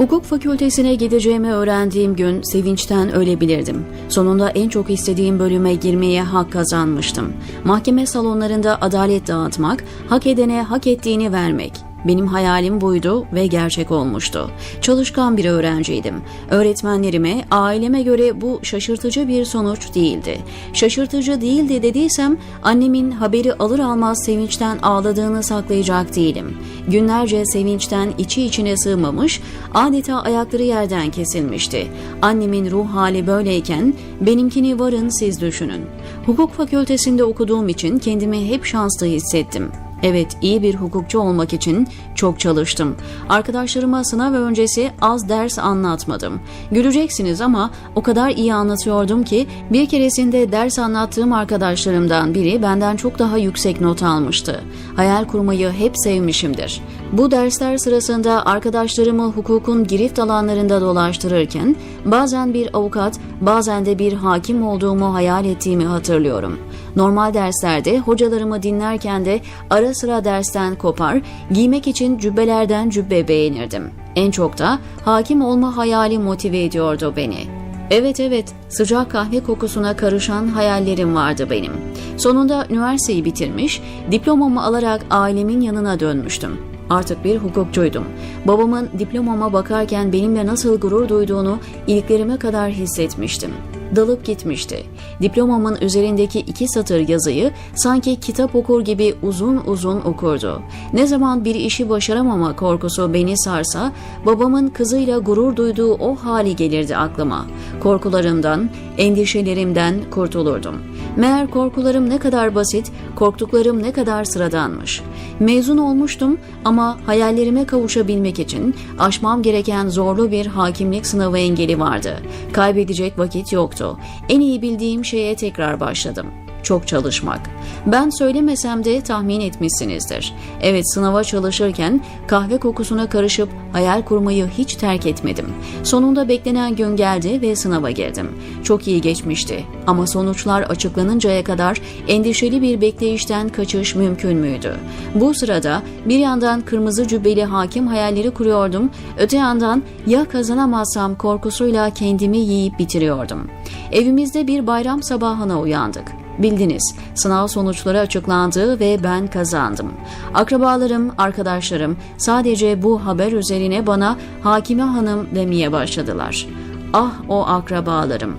Hukuk fakültesine gideceğimi öğrendiğim gün sevinçten ölebilirdim. Sonunda en çok istediğim bölüme girmeye hak kazanmıştım. Mahkeme salonlarında adalet dağıtmak, hak edene hak ettiğini vermek. Benim hayalim buydu ve gerçek olmuştu. Çalışkan bir öğrenciydim. Öğretmenlerime, aileme göre bu şaşırtıcı bir sonuç değildi. Şaşırtıcı değildi dediysem annemin haberi alır almaz sevinçten ağladığını saklayacak değilim. Günlerce sevinçten içi içine sığmamış, adeta ayakları yerden kesilmişti. Annemin ruh hali böyleyken benimkini varın siz düşünün. Hukuk fakültesinde okuduğum için kendimi hep şanslı hissettim. Evet, iyi bir hukukçu olmak için çok çalıştım. Arkadaşlarıma sınav öncesi az ders anlatmadım. Güleceksiniz ama o kadar iyi anlatıyordum ki bir keresinde ders anlattığım arkadaşlarımdan biri benden çok daha yüksek not almıştı. Hayal kurmayı hep sevmişimdir. Bu dersler sırasında arkadaşlarımı hukukun girift alanlarında dolaştırırken bazen bir avukat, bazen de bir hakim olduğumu hayal ettiğimi hatırlıyorum. Normal derslerde hocalarımı dinlerken de ara sıra dersten kopar, giymek için cübbelerden cübbe beğenirdim. En çok da hakim olma hayali motive ediyordu beni. Evet evet, sıcak kahve kokusuna karışan hayallerim vardı benim. Sonunda üniversiteyi bitirmiş, diplomamı alarak ailemin yanına dönmüştüm. Artık bir hukukçuydum. Babamın diplomama bakarken benimle nasıl gurur duyduğunu iliklerime kadar hissetmiştim dalıp gitmişti. Diplomamın üzerindeki iki satır yazıyı sanki kitap okur gibi uzun uzun okurdu. Ne zaman bir işi başaramama korkusu beni sarsa, babamın kızıyla gurur duyduğu o hali gelirdi aklıma. Korkularımdan, endişelerimden kurtulurdum. Meğer korkularım ne kadar basit, korktuklarım ne kadar sıradanmış. Mezun olmuştum ama hayallerime kavuşabilmek için aşmam gereken zorlu bir hakimlik sınavı engeli vardı. Kaybedecek vakit yoktu. En iyi bildiğim şeye tekrar başladım çok çalışmak. Ben söylemesem de tahmin etmişsinizdir. Evet sınava çalışırken kahve kokusuna karışıp hayal kurmayı hiç terk etmedim. Sonunda beklenen gün geldi ve sınava girdim. Çok iyi geçmişti ama sonuçlar açıklanıncaya kadar endişeli bir bekleyişten kaçış mümkün müydü? Bu sırada bir yandan kırmızı cübbeli hakim hayalleri kuruyordum, öte yandan ya kazanamazsam korkusuyla kendimi yiyip bitiriyordum. Evimizde bir bayram sabahına uyandık. Bildiniz, sınav sonuçları açıklandı ve ben kazandım. Akrabalarım, arkadaşlarım sadece bu haber üzerine bana Hakime Hanım demeye başladılar. Ah o akrabalarım.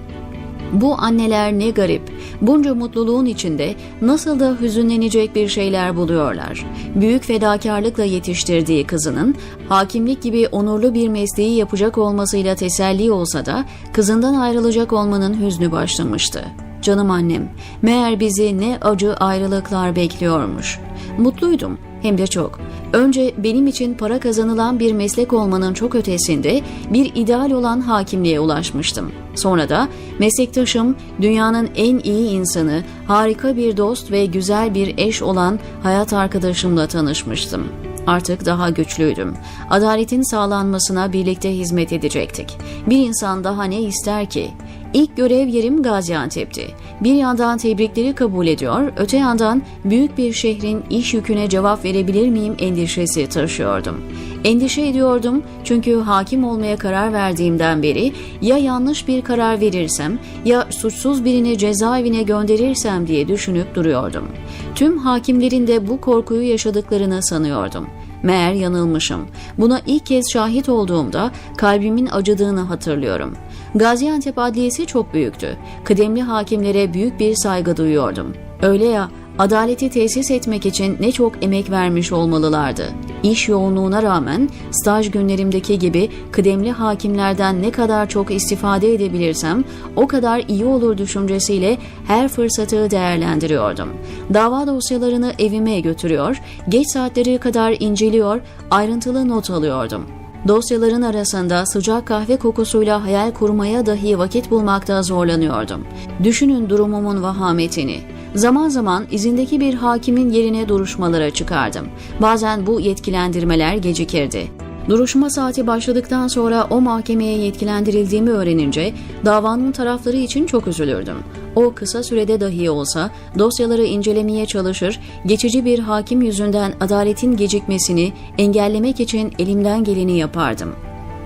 Bu anneler ne garip. Bunca mutluluğun içinde nasıl da hüzünlenecek bir şeyler buluyorlar. Büyük fedakarlıkla yetiştirdiği kızının hakimlik gibi onurlu bir mesleği yapacak olmasıyla teselli olsa da kızından ayrılacak olmanın hüznü başlamıştı. Canım annem, meğer bizi ne acı ayrılıklar bekliyormuş. Mutluydum, hem de çok. Önce benim için para kazanılan bir meslek olmanın çok ötesinde bir ideal olan hakimliğe ulaşmıştım. Sonra da meslektaşım, dünyanın en iyi insanı, harika bir dost ve güzel bir eş olan hayat arkadaşımla tanışmıştım. Artık daha güçlüydüm. Adaletin sağlanmasına birlikte hizmet edecektik. Bir insan daha ne ister ki? İlk görev yerim Gaziantep'ti. Bir yandan tebrikleri kabul ediyor, öte yandan büyük bir şehrin iş yüküne cevap verebilir miyim endişesi taşıyordum. Endişe ediyordum çünkü hakim olmaya karar verdiğimden beri ya yanlış bir karar verirsem ya suçsuz birini cezaevine gönderirsem diye düşünüp duruyordum. Tüm hakimlerin de bu korkuyu yaşadıklarını sanıyordum. Meğer yanılmışım. Buna ilk kez şahit olduğumda kalbimin acıdığını hatırlıyorum. Gaziantep Adliyesi çok büyüktü. Kıdemli hakimlere büyük bir saygı duyuyordum. Öyle ya, adaleti tesis etmek için ne çok emek vermiş olmalılardı. İş yoğunluğuna rağmen staj günlerimdeki gibi kıdemli hakimlerden ne kadar çok istifade edebilirsem o kadar iyi olur düşüncesiyle her fırsatı değerlendiriyordum. Dava dosyalarını evime götürüyor, geç saatleri kadar inceliyor, ayrıntılı not alıyordum. Dosyaların arasında sıcak kahve kokusuyla hayal kurmaya dahi vakit bulmakta zorlanıyordum. Düşünün durumumun vahametini. Zaman zaman izindeki bir hakimin yerine duruşmalara çıkardım. Bazen bu yetkilendirmeler gecikirdi. Duruşma saati başladıktan sonra o mahkemeye yetkilendirildiğimi öğrenince davanın tarafları için çok üzülürdüm. O kısa sürede dahi olsa dosyaları incelemeye çalışır, geçici bir hakim yüzünden adaletin gecikmesini engellemek için elimden geleni yapardım.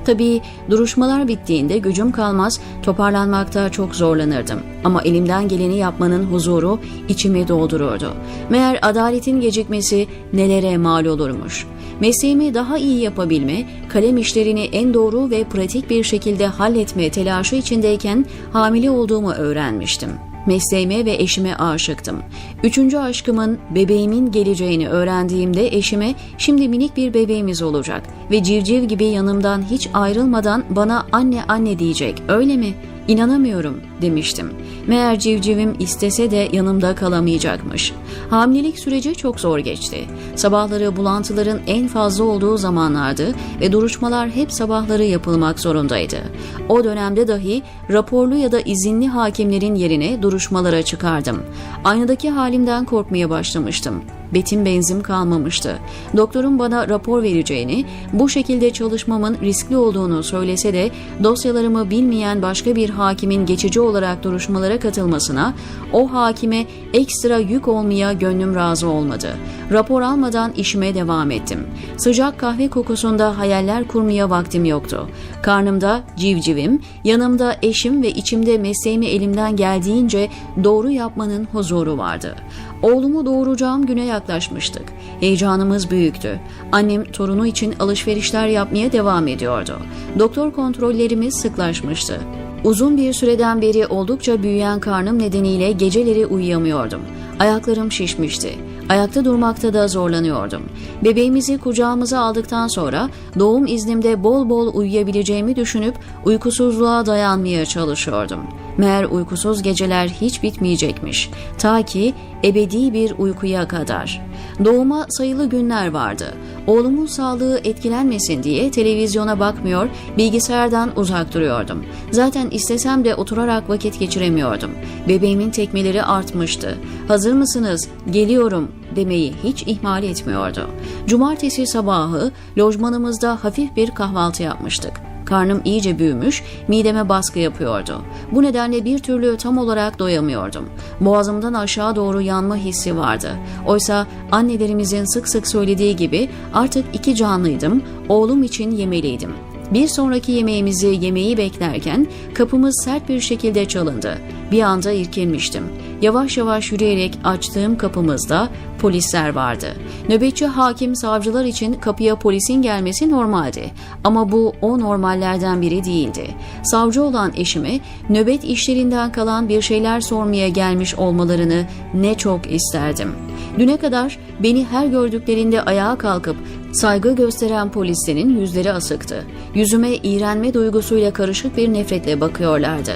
Tabii duruşmalar bittiğinde gücüm kalmaz, toparlanmakta çok zorlanırdım. Ama elimden geleni yapmanın huzuru içimi doldururdu. Meğer adaletin gecikmesi nelere mal olurmuş. Mesleğimi daha iyi yapabilme, kalem işlerini en doğru ve pratik bir şekilde halletme telaşı içindeyken hamile olduğumu öğrenmiştim. Mesleğime ve eşime aşıktım. Üçüncü aşkımın bebeğimin geleceğini öğrendiğimde eşime şimdi minik bir bebeğimiz olacak ve civciv gibi yanımdan hiç ayrılmadan bana anne anne diyecek öyle mi? İnanamıyorum demiştim. Meğer civcivim istese de yanımda kalamayacakmış. Hamilelik süreci çok zor geçti. Sabahları bulantıların en fazla olduğu zamanlardı ve duruşmalar hep sabahları yapılmak zorundaydı. O dönemde dahi raporlu ya da izinli hakimlerin yerine duruşmalara çıkardım. Aynadaki halimden korkmaya başlamıştım. Betim benzim kalmamıştı. Doktorun bana rapor vereceğini, bu şekilde çalışmamın riskli olduğunu söylese de dosyalarımı bilmeyen başka bir hakimin geçici olarak duruşmalara katılmasına, o hakime ekstra yük olmaya gönlüm razı olmadı. Rapor almadan işime devam ettim. Sıcak kahve kokusunda hayaller kurmaya vaktim yoktu. Karnımda civcivim, yanımda eşim ve içimde mesleğimi elimden geldiğince doğru yapmanın huzuru vardı. Oğlumu doğuracağım güne yaklaşmıştık. Heyecanımız büyüktü. Annem torunu için alışverişler yapmaya devam ediyordu. Doktor kontrollerimiz sıklaşmıştı. Uzun bir süreden beri oldukça büyüyen karnım nedeniyle geceleri uyuyamıyordum. Ayaklarım şişmişti. Ayakta durmakta da zorlanıyordum. Bebeğimizi kucağımıza aldıktan sonra doğum iznimde bol bol uyuyabileceğimi düşünüp uykusuzluğa dayanmaya çalışıyordum. Meğer uykusuz geceler hiç bitmeyecekmiş. Ta ki ebedi bir uykuya kadar. Doğuma sayılı günler vardı. Oğlumun sağlığı etkilenmesin diye televizyona bakmıyor, bilgisayardan uzak duruyordum. Zaten istesem de oturarak vakit geçiremiyordum. Bebeğimin tekmeleri artmıştı. Hazır mısınız? Geliyorum demeyi hiç ihmal etmiyordu. Cumartesi sabahı lojmanımızda hafif bir kahvaltı yapmıştık. Karnım iyice büyümüş, mideme baskı yapıyordu. Bu nedenle bir türlü tam olarak doyamıyordum. Boğazımdan aşağı doğru yanma hissi vardı. Oysa annelerimizin sık sık söylediği gibi artık iki canlıydım, oğlum için yemeliydim. Bir sonraki yemeğimizi yemeği beklerken kapımız sert bir şekilde çalındı. Bir anda irkilmiştim. Yavaş yavaş yürüyerek açtığım kapımızda polisler vardı. Nöbetçi hakim savcılar için kapıya polisin gelmesi normaldi. Ama bu o normallerden biri değildi. Savcı olan eşime nöbet işlerinden kalan bir şeyler sormaya gelmiş olmalarını ne çok isterdim. Düne kadar beni her gördüklerinde ayağa kalkıp saygı gösteren polislerin yüzleri asıktı. Yüzüme iğrenme duygusuyla karışık bir nefretle bakıyorlardı.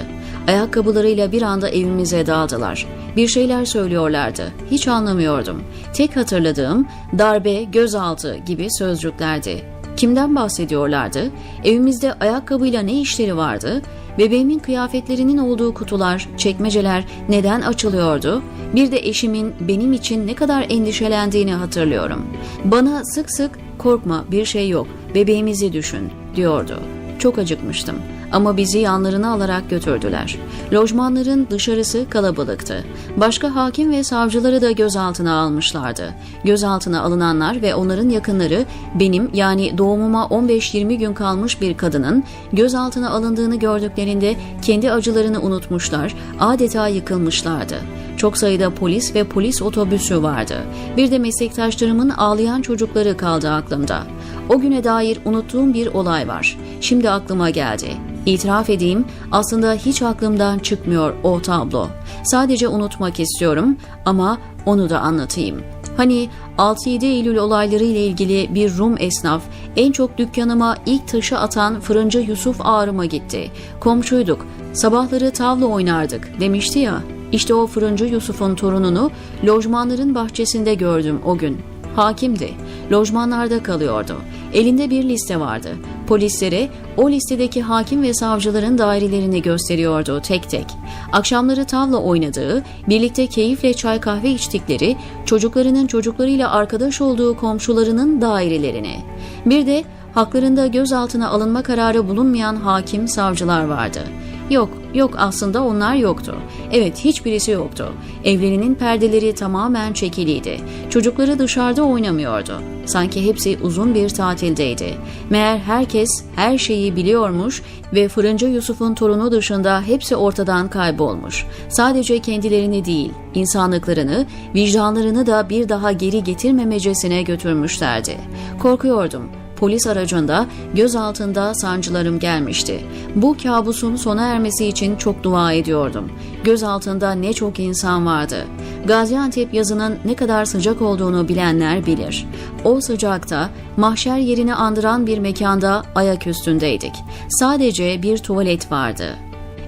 Ayakkabılarıyla bir anda evimize daldılar. Bir şeyler söylüyorlardı. Hiç anlamıyordum. Tek hatırladığım darbe, gözaltı gibi sözcüklerdi. Kimden bahsediyorlardı? Evimizde ayakkabıyla ne işleri vardı? Bebeğimin kıyafetlerinin olduğu kutular, çekmeceler neden açılıyordu? Bir de eşimin benim için ne kadar endişelendiğini hatırlıyorum. Bana sık sık korkma bir şey yok, bebeğimizi düşün diyordu. Çok acıkmıştım ama bizi yanlarına alarak götürdüler. Lojmanların dışarısı kalabalıktı. Başka hakim ve savcıları da gözaltına almışlardı. Gözaltına alınanlar ve onların yakınları benim yani doğumuma 15-20 gün kalmış bir kadının gözaltına alındığını gördüklerinde kendi acılarını unutmuşlar, adeta yıkılmışlardı. Çok sayıda polis ve polis otobüsü vardı. Bir de meslektaşlarımın ağlayan çocukları kaldı aklımda. O güne dair unuttuğum bir olay var. Şimdi aklıma geldi. İtiraf edeyim aslında hiç aklımdan çıkmıyor o tablo. Sadece unutmak istiyorum ama onu da anlatayım. Hani 6-7 Eylül olayları ile ilgili bir Rum esnaf en çok dükkanıma ilk taşı atan fırıncı Yusuf Ağrım'a gitti. Komşuyduk. Sabahları tavla oynardık demişti ya. İşte o fırıncı Yusuf'un torununu lojmanların bahçesinde gördüm o gün. Hakimdi. Lojmanlarda kalıyordu. Elinde bir liste vardı. Polislere o listedeki hakim ve savcıların dairelerini gösteriyordu tek tek. Akşamları tavla oynadığı, birlikte keyifle çay kahve içtikleri, çocuklarının çocuklarıyla arkadaş olduğu komşularının dairelerini. Bir de haklarında gözaltına alınma kararı bulunmayan hakim savcılar vardı. Yok, Yok aslında onlar yoktu. Evet hiçbirisi yoktu. Evlerinin perdeleri tamamen çekiliydi. Çocukları dışarıda oynamıyordu. Sanki hepsi uzun bir tatildeydi. Meğer herkes her şeyi biliyormuş ve Fırıncı Yusuf'un torunu dışında hepsi ortadan kaybolmuş. Sadece kendilerini değil, insanlıklarını, vicdanlarını da bir daha geri getirmemecesine götürmüşlerdi. Korkuyordum. Polis aracında göz altında sancılarım gelmişti. Bu kabusun sona ermesi için çok dua ediyordum. Göz altında ne çok insan vardı. Gaziantep yazının ne kadar sıcak olduğunu bilenler bilir. O sıcakta mahşer yerini andıran bir mekanda ayak üstündeydik. Sadece bir tuvalet vardı.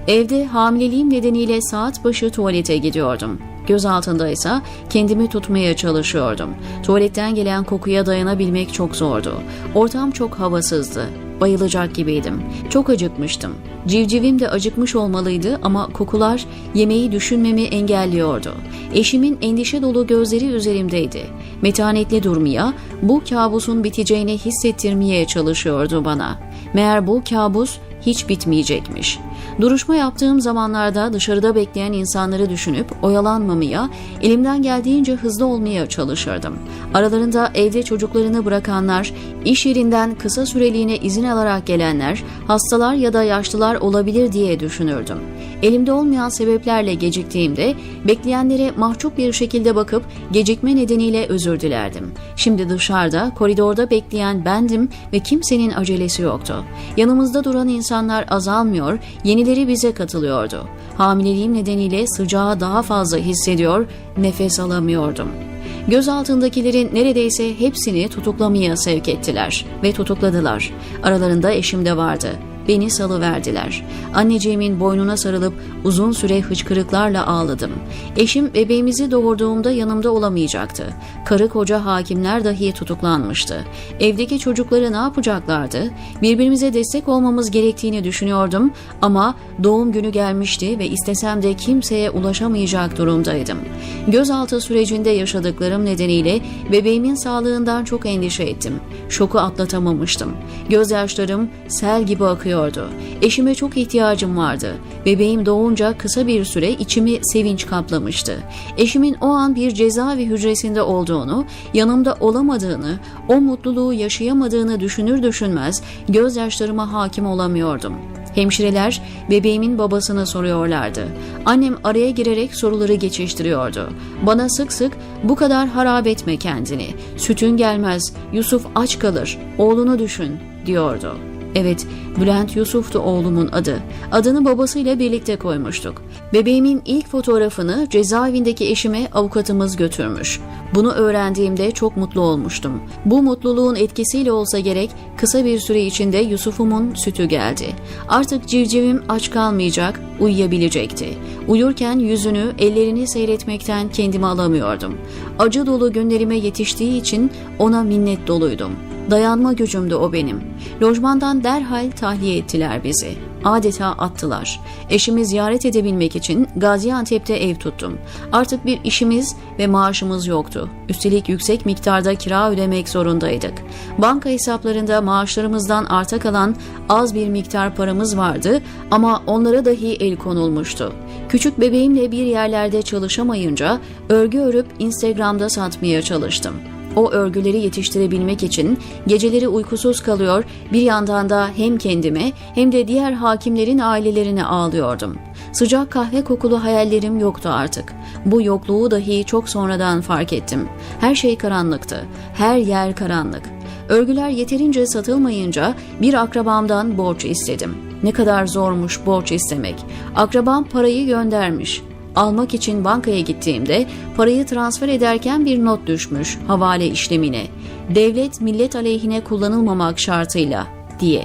Evde hamileliğim nedeniyle saat başı tuvalete gidiyordum. Göz altında ise kendimi tutmaya çalışıyordum. Tuvaletten gelen kokuya dayanabilmek çok zordu. Ortam çok havasızdı. Bayılacak gibiydim. Çok acıkmıştım. Civcivim de acıkmış olmalıydı ama kokular yemeği düşünmemi engelliyordu. Eşimin endişe dolu gözleri üzerimdeydi. Metanetli durmaya, bu kabusun biteceğini hissettirmeye çalışıyordu bana. Meğer bu kabus hiç bitmeyecekmiş. Duruşma yaptığım zamanlarda dışarıda bekleyen insanları düşünüp oyalanmamaya, elimden geldiğince hızlı olmaya çalışırdım. Aralarında evde çocuklarını bırakanlar, iş yerinden kısa süreliğine izin alarak gelenler, hastalar ya da yaşlılar olabilir diye düşünürdüm. Elimde olmayan sebeplerle geciktiğimde bekleyenlere mahcup bir şekilde bakıp gecikme nedeniyle özür dilerdim. Şimdi dışarıda, koridorda bekleyen bendim ve kimsenin acelesi yoktu. Yanımızda duran insanlar azalmıyor, yenileri bize katılıyordu. Hamileliğim nedeniyle sıcağı daha fazla hissediyor, nefes alamıyordum. Göz altındakilerin neredeyse hepsini tutuklamaya sevk ettiler ve tutukladılar. Aralarında eşim de vardı. Beni salıverdiler. Anneciğimin boynuna sarılıp uzun süre hıçkırıklarla ağladım. Eşim bebeğimizi doğurduğumda yanımda olamayacaktı. Karı koca hakimler dahi tutuklanmıştı. Evdeki çocukları ne yapacaklardı? Birbirimize destek olmamız gerektiğini düşünüyordum ama doğum günü gelmişti ve istesem de kimseye ulaşamayacak durumdaydım. Gözaltı sürecinde yaşadıklarım nedeniyle bebeğimin sağlığından çok endişe ettim. Şoku atlatamamıştım. Gözyaşlarım sel gibi akıyordu. Eşime çok ihtiyacım vardı. Bebeğim doğunca kısa bir süre içimi sevinç kaplamıştı. Eşimin o an bir cezaevi hücresinde olduğunu, yanımda olamadığını, o mutluluğu yaşayamadığını düşünür düşünmez gözyaşlarıma hakim olamıyordum. Hemşireler bebeğimin babasını soruyorlardı. Annem araya girerek soruları geçiştiriyordu. Bana sık sık bu kadar harap etme kendini. Sütün gelmez, Yusuf aç kalır, oğlunu düşün diyordu. Evet, Bülent Yusuf'tu oğlumun adı. Adını babasıyla birlikte koymuştuk. Bebeğimin ilk fotoğrafını cezaevindeki eşime avukatımız götürmüş. Bunu öğrendiğimde çok mutlu olmuştum. Bu mutluluğun etkisiyle olsa gerek kısa bir süre içinde Yusuf'umun sütü geldi. Artık civcivim aç kalmayacak, uyuyabilecekti. Uyurken yüzünü, ellerini seyretmekten kendimi alamıyordum. Acı dolu günlerime yetiştiği için ona minnet doluydum. Dayanma gücümdü o benim. Lojmandan derhal tahliye ettiler bizi. Adeta attılar. Eşimi ziyaret edebilmek için Gaziantep'te ev tuttum. Artık bir işimiz ve maaşımız yoktu. Üstelik yüksek miktarda kira ödemek zorundaydık. Banka hesaplarında maaşlarımızdan arta kalan az bir miktar paramız vardı ama onlara dahi el konulmuştu. Küçük bebeğimle bir yerlerde çalışamayınca örgü örüp Instagram'da satmaya çalıştım. O örgüleri yetiştirebilmek için geceleri uykusuz kalıyor, bir yandan da hem kendime hem de diğer hakimlerin ailelerine ağlıyordum. Sıcak kahve kokulu hayallerim yoktu artık. Bu yokluğu dahi çok sonradan fark ettim. Her şey karanlıktı. Her yer karanlık. Örgüler yeterince satılmayınca bir akrabamdan borç istedim. Ne kadar zormuş borç istemek. Akrabam parayı göndermiş. Almak için bankaya gittiğimde parayı transfer ederken bir not düşmüş havale işlemine. Devlet millet aleyhine kullanılmamak şartıyla diye.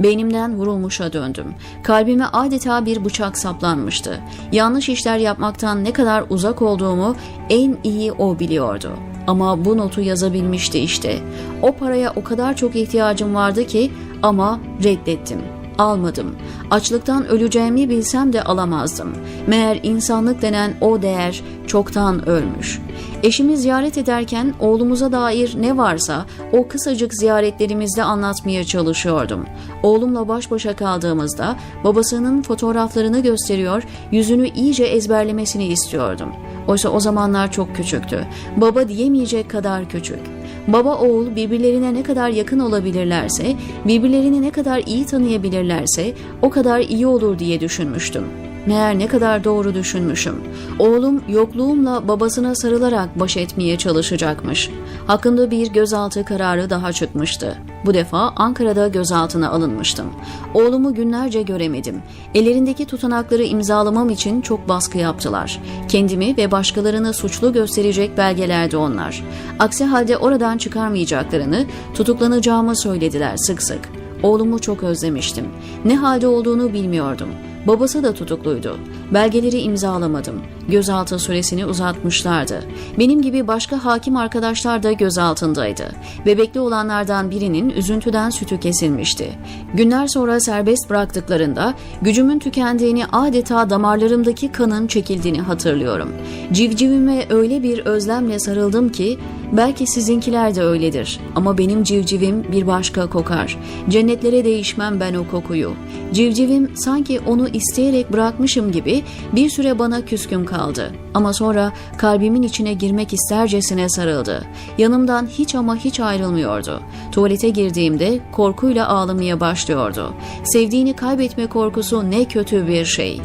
Beynimden vurulmuşa döndüm. Kalbime adeta bir bıçak saplanmıştı. Yanlış işler yapmaktan ne kadar uzak olduğumu en iyi o biliyordu. Ama bu notu yazabilmişti işte. O paraya o kadar çok ihtiyacım vardı ki ama reddettim. Almadım. Açlıktan öleceğimi bilsem de alamazdım. Meğer insanlık denen o değer çoktan ölmüş. Eşimi ziyaret ederken oğlumuza dair ne varsa o kısacık ziyaretlerimizde anlatmaya çalışıyordum. Oğlumla baş başa kaldığımızda babasının fotoğraflarını gösteriyor, yüzünü iyice ezberlemesini istiyordum. Oysa o zamanlar çok küçüktü. Baba diyemeyecek kadar küçük. Baba oğul birbirlerine ne kadar yakın olabilirlerse, birbirlerini ne kadar iyi tanıyabilirlerse o kadar iyi olur diye düşünmüştüm. Meğer ne kadar doğru düşünmüşüm. Oğlum yokluğumla babasına sarılarak baş etmeye çalışacakmış. Hakkında bir gözaltı kararı daha çıkmıştı. Bu defa Ankara'da gözaltına alınmıştım. Oğlumu günlerce göremedim. Ellerindeki tutanakları imzalamam için çok baskı yaptılar. Kendimi ve başkalarını suçlu gösterecek belgelerdi onlar. Aksi halde oradan çıkarmayacaklarını, tutuklanacağımı söylediler sık sık. Oğlumu çok özlemiştim. Ne halde olduğunu bilmiyordum. Babası da tutukluydu. Belgeleri imzalamadım. Gözaltı süresini uzatmışlardı. Benim gibi başka hakim arkadaşlar da gözaltındaydı. Bebekli olanlardan birinin üzüntüden sütü kesilmişti. Günler sonra serbest bıraktıklarında gücümün tükendiğini adeta damarlarımdaki kanın çekildiğini hatırlıyorum. Civcivime öyle bir özlemle sarıldım ki belki sizinkiler de öyledir ama benim civcivim bir başka kokar. Cennetlere değişmem ben o kokuyu. Civcivim sanki onu isteyerek bırakmışım gibi bir süre bana küskün kaldı. Ama sonra kalbimin içine girmek istercesine sarıldı. Yanımdan hiç ama hiç ayrılmıyordu. Tuvalete girdiğimde korkuyla ağlamaya başlıyordu. Sevdiğini kaybetme korkusu ne kötü bir şey.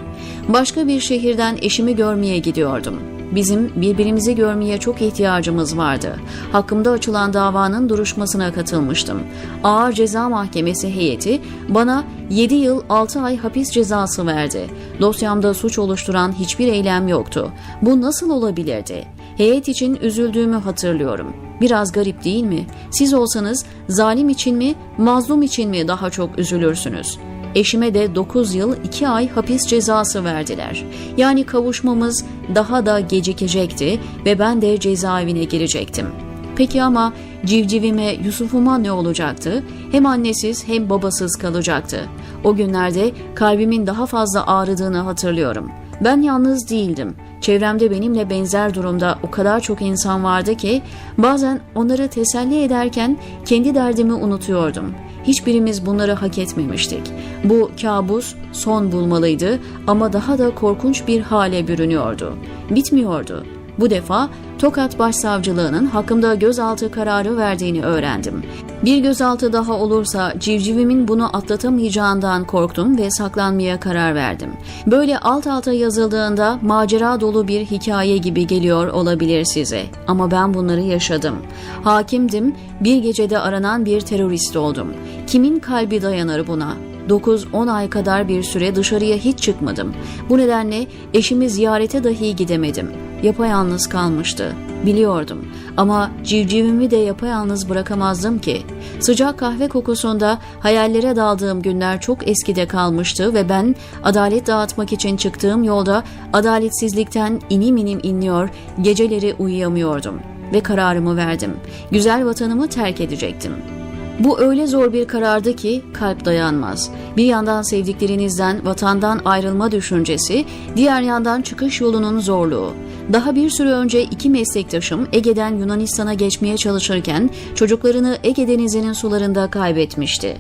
Başka bir şehirden eşimi görmeye gidiyordum. Bizim birbirimizi görmeye çok ihtiyacımız vardı. Hakkımda açılan davanın duruşmasına katılmıştım. Ağır Ceza Mahkemesi heyeti bana 7 yıl 6 ay hapis cezası verdi. Dosyamda suç oluşturan hiçbir eylem yoktu. Bu nasıl olabilirdi? Heyet için üzüldüğümü hatırlıyorum. Biraz garip değil mi? Siz olsanız zalim için mi, mazlum için mi daha çok üzülürsünüz? Eşime de 9 yıl 2 ay hapis cezası verdiler. Yani kavuşmamız daha da gecikecekti ve ben de cezaevine girecektim. Peki ama civcivime, Yusuf'uma ne olacaktı? Hem annesiz hem babasız kalacaktı. O günlerde kalbimin daha fazla ağrıdığını hatırlıyorum. Ben yalnız değildim. Çevremde benimle benzer durumda o kadar çok insan vardı ki bazen onları teselli ederken kendi derdimi unutuyordum. Hiçbirimiz bunları hak etmemiştik. Bu kabus son bulmalıydı ama daha da korkunç bir hale bürünüyordu. Bitmiyordu. Bu defa Tokat Başsavcılığının hakkımda gözaltı kararı verdiğini öğrendim. Bir gözaltı daha olursa civcivimin bunu atlatamayacağından korktum ve saklanmaya karar verdim. Böyle alt alta yazıldığında macera dolu bir hikaye gibi geliyor olabilir size. Ama ben bunları yaşadım. Hakimdim, bir gecede aranan bir terörist oldum. Kimin kalbi dayanır buna? 9-10 ay kadar bir süre dışarıya hiç çıkmadım. Bu nedenle eşimi ziyarete dahi gidemedim. Yapayalnız kalmıştı. Biliyordum ama civcivimi de yapayalnız bırakamazdım ki. Sıcak kahve kokusunda hayallere daldığım günler çok eskide kalmıştı ve ben adalet dağıtmak için çıktığım yolda adaletsizlikten inim inim inliyor, geceleri uyuyamıyordum ve kararımı verdim. Güzel vatanımı terk edecektim. Bu öyle zor bir karardı ki kalp dayanmaz. Bir yandan sevdiklerinizden, vatandan ayrılma düşüncesi, diğer yandan çıkış yolunun zorluğu. Daha bir süre önce iki meslektaşım Ege'den Yunanistan'a geçmeye çalışırken çocuklarını Ege Denizi'nin sularında kaybetmişti.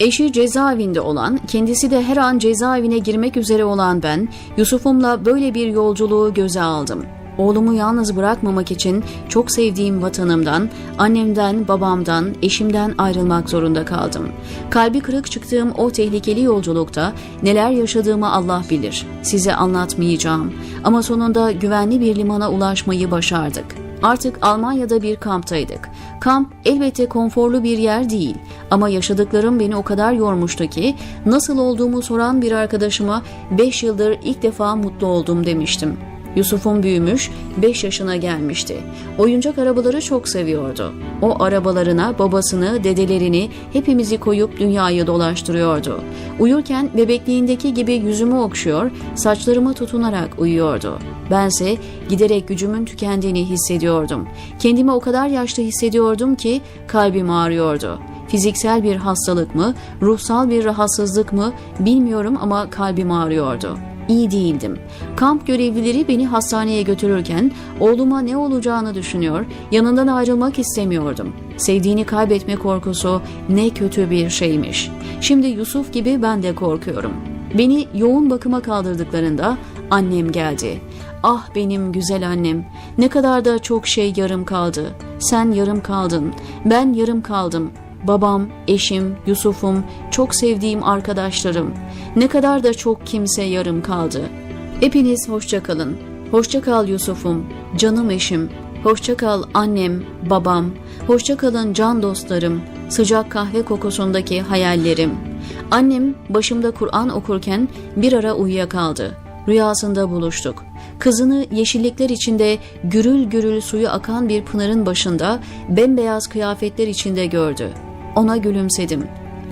Eşi cezaevinde olan, kendisi de her an cezaevine girmek üzere olan ben, Yusuf'umla böyle bir yolculuğu göze aldım. Oğlumu yalnız bırakmamak için çok sevdiğim vatanımdan, annemden, babamdan, eşimden ayrılmak zorunda kaldım. Kalbi kırık çıktığım o tehlikeli yolculukta neler yaşadığımı Allah bilir. Size anlatmayacağım. Ama sonunda güvenli bir limana ulaşmayı başardık. Artık Almanya'da bir kamptaydık. Kamp elbette konforlu bir yer değil ama yaşadıklarım beni o kadar yormuştu ki nasıl olduğumu soran bir arkadaşıma 5 yıldır ilk defa mutlu oldum demiştim. Yusuf'un büyümüş, 5 yaşına gelmişti. Oyuncak arabaları çok seviyordu. O arabalarına babasını, dedelerini, hepimizi koyup dünyayı dolaştırıyordu. Uyurken bebekliğindeki gibi yüzümü okşuyor, saçlarıma tutunarak uyuyordu. Bense giderek gücümün tükendiğini hissediyordum. Kendimi o kadar yaşlı hissediyordum ki kalbim ağrıyordu. Fiziksel bir hastalık mı, ruhsal bir rahatsızlık mı bilmiyorum ama kalbim ağrıyordu. İyi değildim. Kamp görevlileri beni hastaneye götürürken oğluma ne olacağını düşünüyor, yanından ayrılmak istemiyordum. Sevdiğini kaybetme korkusu ne kötü bir şeymiş. Şimdi Yusuf gibi ben de korkuyorum. Beni yoğun bakıma kaldırdıklarında annem geldi. Ah benim güzel annem, ne kadar da çok şey yarım kaldı. Sen yarım kaldın, ben yarım kaldım. Babam, eşim, Yusuf'um, çok sevdiğim arkadaşlarım. Ne kadar da çok kimse yarım kaldı. Hepiniz hoşça kalın. Hoşça kal Yusuf'um, canım eşim. Hoşça kal annem, babam. Hoşça kalın can dostlarım. Sıcak kahve kokusundaki hayallerim. Annem başımda Kur'an okurken bir ara uyuyakaldı. Rüyasında buluştuk. Kızını yeşillikler içinde gürül gürül suyu akan bir pınarın başında bembeyaz kıyafetler içinde gördü. Ona gülümsedim.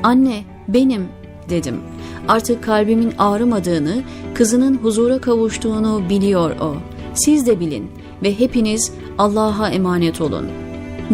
Anne, benim dedim. Artık kalbimin ağrımadığını, kızının huzura kavuştuğunu biliyor o. Siz de bilin ve hepiniz Allah'a emanet olun.''